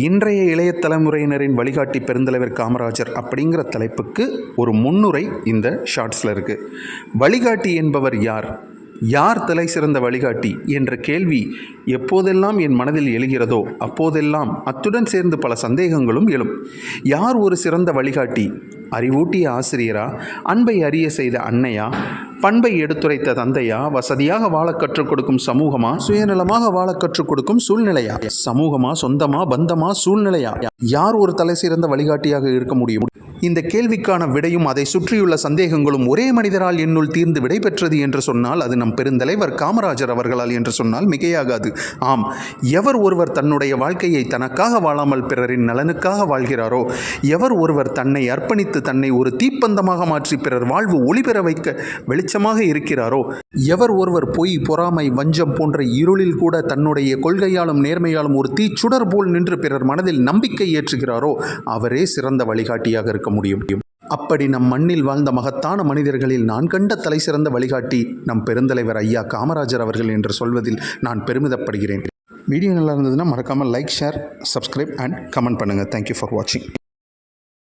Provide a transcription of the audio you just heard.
இன்றைய இளைய தலைமுறையினரின் வழிகாட்டி பெருந்தலைவர் காமராஜர் அப்படிங்கிற தலைப்புக்கு ஒரு முன்னுரை இந்த ஷார்ட்ஸில் இருக்குது வழிகாட்டி என்பவர் யார்? யார் தலை சிறந்த வழிகாட்டி என்ற கேள்வி எப்போதெல்லாம் என் மனதில் எழுகிறதோ அப்போதெல்லாம் அத்துடன் சேர்ந்து பல சந்தேகங்களும் எழும். யார் ஒரு சிறந்த வழிகாட்டி? அறிவூட்டிய ஆசிரியரா? அன்பை அறிய செய்த அன்னையா? பண்பை எடுத்துரைத்த தந்தையா? வசதியாக வாழ கற்றுக் கொடுக்கும் சமூகமா? சுயநலமாக வாழ கற்றுக் கொடுக்கும் சூழ்நிலையா? சமூகமா? சொந்தமா? பந்தமா? சூழ்நிலையா? யார் ஒரு தலை சிறந்த வழிகாட்டியாக இருக்க முடியும்? இந்த கேள்விக்கான விடையும் அதை சுற்றியுள்ள சந்தேகங்களும் ஒரே மனிதரால் என்னுள் தீர்ந்து விடைபெற்றது என்று சொன்னால் அது நம் பெருந்தலைவர் காமராஜர் அவர்களால் என்று சொன்னால் மிகையாகாது. ஆம் எவர் ஒருவர் தன்னுடைய வாழ்க்கையை தனக்காக வாழாமல் பிறரின் நலனுக்காக வாழ்கிறாரோ எவர் ஒருவர் தன்னை அர்ப்பணித்து தன்னை ஒரு தீப்பந்தமாக மாற்றி பிறர் வாழ்வு ஒளிபெற வைக்க வெளிச்சமாக இருக்கிறாரோ எவர் ஒருவர் பொய் பொறாமை வஞ்சம் போன்ற இருளில் கூட தன்னுடைய கொள்கையாலும் நேர்மையாலும் ஒரு தீச்சுடர் போல் நின்று பிறர் மனதில் நம்பிக்கை ஏற்றுகிறாரோ அவரே சிறந்த வழிகாட்டியாக இருக்கும் இருக்க முடியும். அப்படி நம் மண்ணில் வாழ்ந்த மகத்தான மனிதர்களில் நான் கண்ட தலை சிறந்த வழிகாட்டி நம் பெருந்தலைவர் ஐயா காமராஜர் அவர்கள் என்று சொல்வதில் நான் பெருமிதப்படுகிறேன். வீடியோ நல்லா இருந்ததுன்னா மறக்காமல் like share subscribe and comment பண்ணுங்கள் தேங்க்யூ ஃபார் வாட்சிங்